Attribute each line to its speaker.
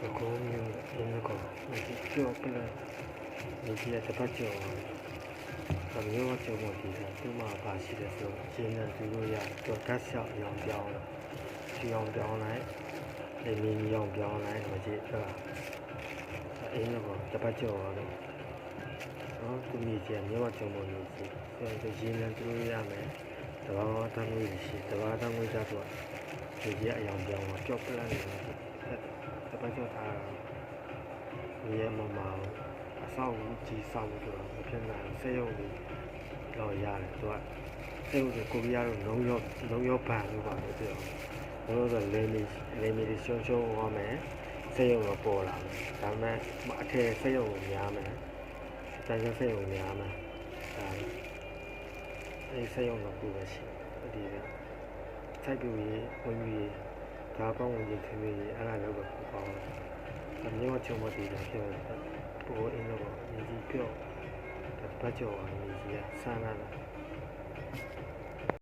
Speaker 1: ပကုံးမျိုးရင်းကောမကြည့်ကြောက်ပလက်ဒီကြီးတပတ်ကျော်အမျိုးကျော်မဒီသူ့မှာပါရှိတယ်ဆိုရင်းနဲ့သူတို့ရတော့ကတ်လျှောက်ရောင်ပြောင်းတော့ချီအောင်ပြောင်းလိုက်လေမီနီအောင်ပြောင်းလိုက်မကြည့်ဟုတ်လားအင်းတော့တပတ်ကျော်တော့နော်သူမြည်ချင်မျိုးကျော်မလို့ရှိဆိုတော့ရင်းနဲ့သူတို့ရမယ်တဘာဝတန်းငွေရှိတဘာဝတန်းငွေကြတော့ဒီကြီးအယောင်ပြောင်းတော့ကြောက်ပလက်နေတယ် တပတ်ကျော်ထားတာရဲမမအဆောက်အဦကြီးဆောက်လို့တော့မဖြစ်နိုင်ဆေးရုံကြီးတော့ရတယ်သူကဆေးရုံကြီးကိုရီးယားတို့လုံးရောလုံးရောပန်လို့ပါလို့ပြောတယ်ဘယ်လိုဆိုလေမီလေမီရှုံရှုံဟောမယ်ဆေးရုံတော့ပေါ်လာမယ်ဒါပေမဲ့အထက်ဆေးရုံကိုများမယ်တန်ရုံဆေးရုံများမယ်ဒါအဲဆေးရုံတော့ပူပဲရှိဒီကစိုက်ပျိုးရေးဝင်ကြီး ဒါပေါင်းဝင်ကြီးထွေးရေးအဲ့ဒါလည်းတော့ပူပေါင်းအမျိုးချုံမတည်တယ်ပြောတယ်ပိုအင်းတော့ညီကြီးပြောတပတ်ကျော်ညီကြီးကဆန်းလာတယ်